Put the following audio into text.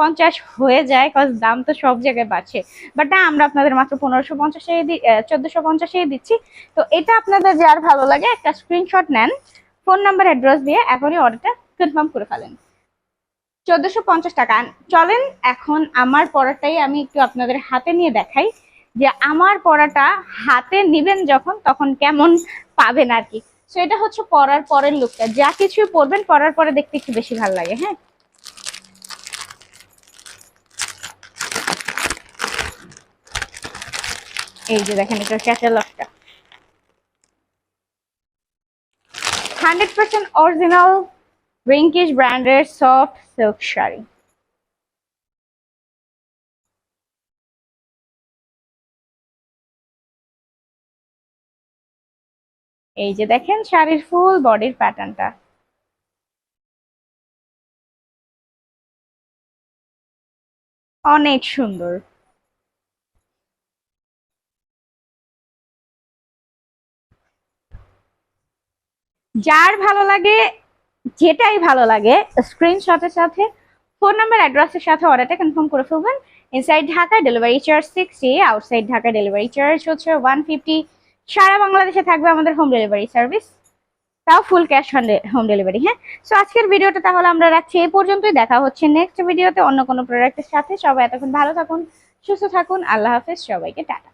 পঞ্চাশ হয়ে যায় কজ দাম তো সব জায়গায় বাড়ছে। বাট না আমরা আপনাদের মাত্র পনেরোশো পঞ্চাশে চোদ্দশো পঞ্চাশে দিচ্ছি। তো এটা আপনাদের যার ভালো লাগে, একটা স্ক্রিনশট নেন ফোন নাম্বার অ্যাড্রেস দিয়ে এখনই অর্ডারটা কনফার্ম করে ফেলেন। চোদ্দশো পঞ্চাশ টাকা। চলেন, এখন আমার পড়াটাই আমি একটু আপনাদের হাতে নিয়ে দেখাই, যে আমার পড়াটা হাতে নিবেন যখন, তখন কেমন পাবেন আর কি। তো এটা হচ্ছে পড়ার পরের লুকটা যা কিছু পড়বেন, পড়ার পরে দেখতে একটু বেশি ভালো লাগে হ্যাঁ? এই যে দেখেন এটা ক্যাটালগটা হান্ড্রেড পার্সেন্ট অরিজিনাল রিঙ্কিশ ব্র্যান্ডের সফট সিল্ক শাড়ি। এই যে দেখেন, শাড়ির ফুল বডির প্যাটার্নটা অনেক সুন্দর। যার ভালো লাগে, যেটাই ভালো লাগে স্ক্রিনশটের সাথে ফোন নাম্বার অ্যাড্রেসের সাথে অর্ডারটা কনফার্ম করে ফেলবেন। Inside Dhaka delivery charge sixty outside Dhaka delivery charge হচ্ছে ওয়ান ফিফটি সারা বাংলাদেশে থাকবে আমাদের হোম ডেলিভারি সার্ভিস তাও full cash on home delivery হ্যাঁ? সো আজকের ভিডিওটা তাহলে আমরা রাখছি এই পর্যন্তই। দেখা হচ্ছে নেক্সট ভিডিওতে অন্য কোনো প্রোডাক্টের সাথে। সবাই এতক্ষণ ভালো থাকুন, সুস্থ থাকুন। আল্লাহ হাফেজ। সবাইকে টাটা।